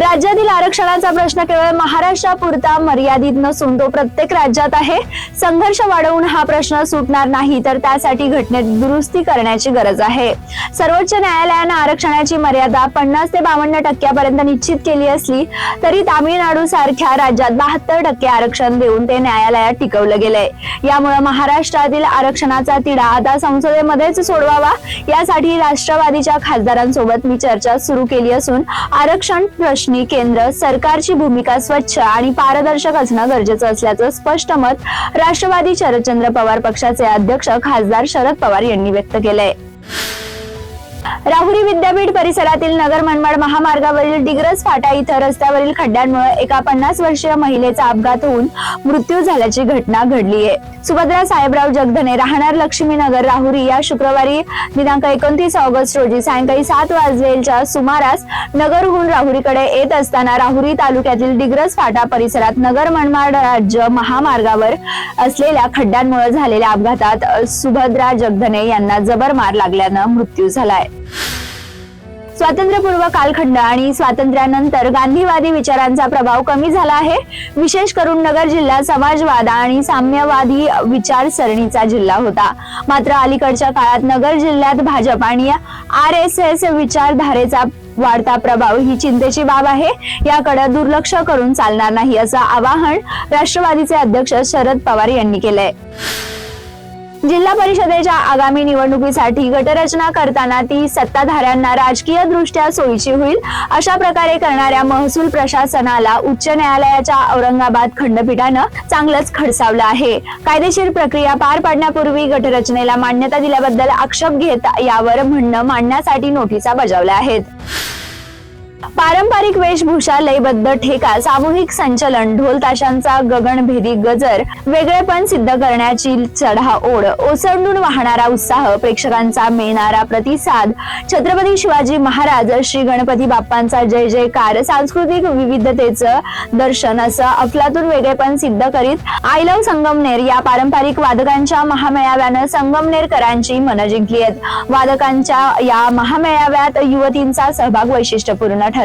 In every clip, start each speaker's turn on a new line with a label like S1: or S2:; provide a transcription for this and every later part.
S1: राज्यातील आरक्षणाचा प्रश्न केवळ महाराष्ट्रापुरता मर्यादित नसून तो प्रत्येक राज्यात आहे. संघर्ष वाढवून हा प्रश्न सुटणार नाही तर त्यासाठी घटनेत दुरुस्ती करण्याची गरज आहे. सर्वोच्च न्यायालयानं आरक्षणाची मर्यादा पन्नास ते बावन्न टक्क्यापर्यंत निश्चित केली असली तरी तामिळनाडू सारख्या राज्यात बहात्तर टक्के आरक्षण देऊन ते न्यायालयात टिकवलं गेलंय. यामुळे महाराष्ट्रातील आरक्षणाचा तिढा आता संसदेमध्येच सोडवावा यासाठी राष्ट्रवादीच्या खासदारांसोबत मी चर्चा सुरू केली असून आरक्षण प्रश्न केंद्र सरकारची भूमिका स्वच्छ आणि पारदर्शक असणं गरजेचं असल्याचं स्पष्ट मत राष्ट्रवादी शरदचंद्र पवार पक्षाचे अध्यक्ष खासदार शरद पवार यांनी व्यक्त केलंय. राहुरी विद्यापीठ परिसरातील नगर मनमाड महामार्गावरील डिग्रस फाटा इथं रस्त्यावरील खड्ड्यांमुळे एका पन्नास वर्षीय महिलेचा अपघात होऊन मृत्यू झाल्याची घटना घडली आहे. सुभद्रा साहेबराव जगधने राहणार लक्ष्मीनगर राहुरी या शुक्रवारी दिनांक एकोणतीस ऑगस्ट रोजी सायंकाळी सात वाजवेलच्या सुमारास नगरहून राहुरीकडे येत असताना राहुरी तालुक्यातील डिग्रस फाटा परिसरात नगर मनमाड राज्य महामार्गावर असलेल्या खड्ड्यांमुळे झालेल्या अपघातात सुभद्रा जगधने यांना जबर मार लागल्यानं मृत्यू झालाय. स्वातंत्र्यपूर्व कालखंड आणि स्वातंत्र्यानंतर गांधीवादी विचारांचा प्रभाव कमी झाला आहे. विशेष करून नगर जिल्हा समाजवाद आणि साम्यवादी विचारसरणीचा जिल्हा होता. मात्र अलीकडच्या काळात नगर जिल्ह्यात भाजप आणि आर एस एस विचारधारेचा वाढता प्रभाव ही चिंतेची बाब आहे. याकडे दुर्लक्ष करून चालणार नाही असं आवाहन राष्ट्रवादीचे अध्यक्ष शरद पवार यांनी केलंय. जिल्हा परिषदेच्या आगामी निवडणुकीसाठी गटरचना करताना ती सत्ताधाऱ्यांना राजकीय दृष्ट्या सोयीची होईल अशा प्रकारे करणाऱ्या महसूल प्रशासनाला उच्च न्यायालयाच्या औरंगाबाद खंडपीठानं चांगलंच खडसावलं आहे. कायदेशीर प्रक्रिया पार पाडण्यापूर्वी गटरचनेला मान्यता दिल्याबद्दल आक्षेप घेत यावर म्हणणं मांडण्यासाठी नोटिसा बजावल्या आहेत. पारंपरिक वेशभूषा लयबद्ध ठेका सामूहिक संचलन ढोल ताशांचा गगनभेदी गजर वेगळेपण सिद्ध करण्याची चढा ओढ ओसंडून वाहणारा उत्साह प्रेक्षकांचा मिळणारा प्रतिसाद. छत्रपती शिवाजी महाराज श्री गणपती बाप्पांचा जय जयकार सांस्कृतिक विविधतेचं दर्शन असं अफलातून वेगळेपण सिद्ध करीत आय लव्ह संगमनेर या पारंपरिक वादकांच्या महामेळाव्यानं संगमनेरकरांची मनं जिंकली आहेत. वादकांच्या या महामेळाव्यात युवतींचा सहभाग वैशिष्ट्यपूर्ण ठरला.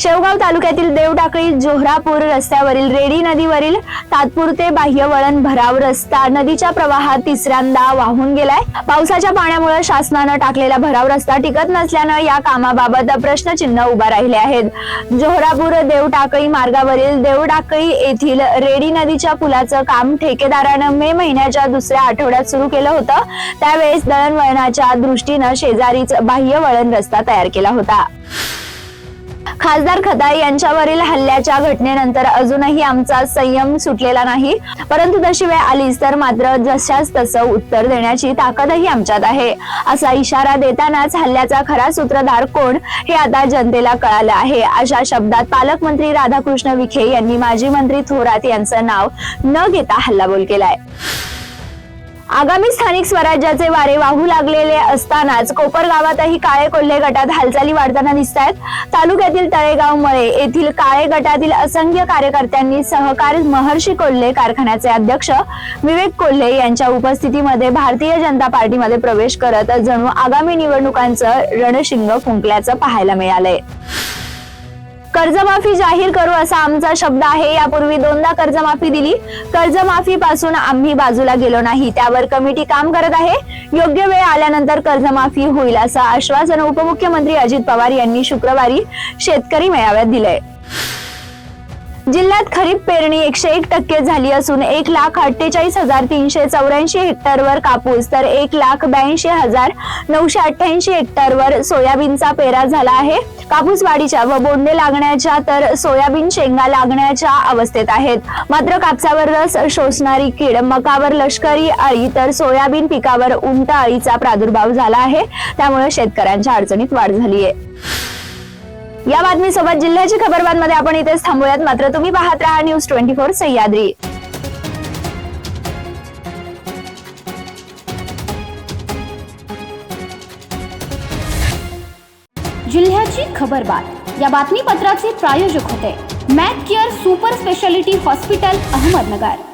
S1: शेवगाव तालुक्यातील देवटाकळी जोहरापूर रस्त्यावरील रेडी नदीवरील तात्पुरते बाह्य वळण भराव रस्ता नदीच्या प्रवाहात तिसऱ्यांदा वाहून गेलाय. पावसाच्या पाण्यामुळे शासनानं टाकलेला भराव रस्ता टिकत नसल्यानं या कामाबाबत प्रश्नचिन्ह उभा राहिले आहेत. जोहरापूर देवटाकळी मार्गावरील देवटाकळी येथील रेडी नदीच्या पुलाचं काम ठेकेदारानं मे महिन्याच्या दुसऱ्या आठवड्यात सुरू केलं होतं. त्यावेळेस दळणवळणाच्या दृष्टीनं शेजारीच बाह्य वळण रस्ता तयार केला होता. खासदार खताळ यांच्यावरील हल्ल्याच्या घटनेनंतर अजूनही आमचा संयम सुटलेला नाही. परंतु तशी वेळ आलीच तर मात्र जशाच तसं उत्तर देण्याची ताकदही आमच्यात आहे. असा इशारा देतानाच हल्ल्याचा खरा सूत्रधार कोण हे आता जनतेला कळालं आहे. अशा शब्दात पालकमंत्री राधाकृष्ण विखे यांनी माजी मंत्री थोरात यांचं नाव न घेता हल्लाबोल केलाय. आगामी स्थानिक स्वराज्याचे वारे वाहू लागलेले असतानाच कोपर गावातही काळे कोल्हे गटात हालचाली वाढताना दिसत आहेत तालुक्यातील तळेगाव मळे येथील काळे गटातील असंख्य कार्यकर्त्यांनी सहकार महर्षी कोल्हे कारखान्याचे अध्यक्ष विवेक कोल्हे यांच्या उपस्थितीमध्ये भारतीय जनता पार्टीमध्ये प्रवेश करत जणू आगामी निवडणुकांचं रणशिंग फुंकल्याचं पाहायला मिळालंय. कर्जमाफी जाहीर करू असा आमचा शब्द आहे. यापूर्वी दोनदा कर्जमाफी दिली. कर्जमाफी पासून आम्ही बाजूला गेलो नाही. त्यावर कमिटी काम करत आहे. योग्य वेळ आल्यानंतर कर्जमाफी होईल असं आश्वासन उपमुख्यमंत्री अजित पवार यांनी शुक्रवारी शेतकरी मेळाव्यात दिलंय. जिल्ह्यात खरीप पेरणी एकशे एक टक्के झाली असून एक लाख अठ्ठेचाळीस हजार तीनशे चौऱ्याऐंशी हेक्टरवर कापूस तर एक लाख ब्याऐंशी हजार नऊशे अठ्ठ्याऐंशी हेक्टरवर सोयाबीनचा पेरा झाला आहे. कापूस वाढीच्या व बोंडे लागण्याच्या तर सोयाबीन शेंगा लागण्याच्या अवस्थेत आहेत. मात्र कापसावर रस शोषणारी कीड मकावर लष्करी अळी तर सोयाबीन पिकावर उंट अळीचा प्रादुर्भाव झाला आहे. त्यामुळे शेतकऱ्यांच्या अडचणीत वाढ झाली आहे या बातमीसोबत जिल्ह्याची खबरबातमध्ये आपण इथेच थांबूयात. मात्र तुम्ही पाहत राहा न्यूज ट्वेंटी फोर सह्याद्री.
S2: जिल्ह्याची खबरबात या बातमीपत्राचे प्रायोजक होते. Mac care super speciality hospital Ahmednagar.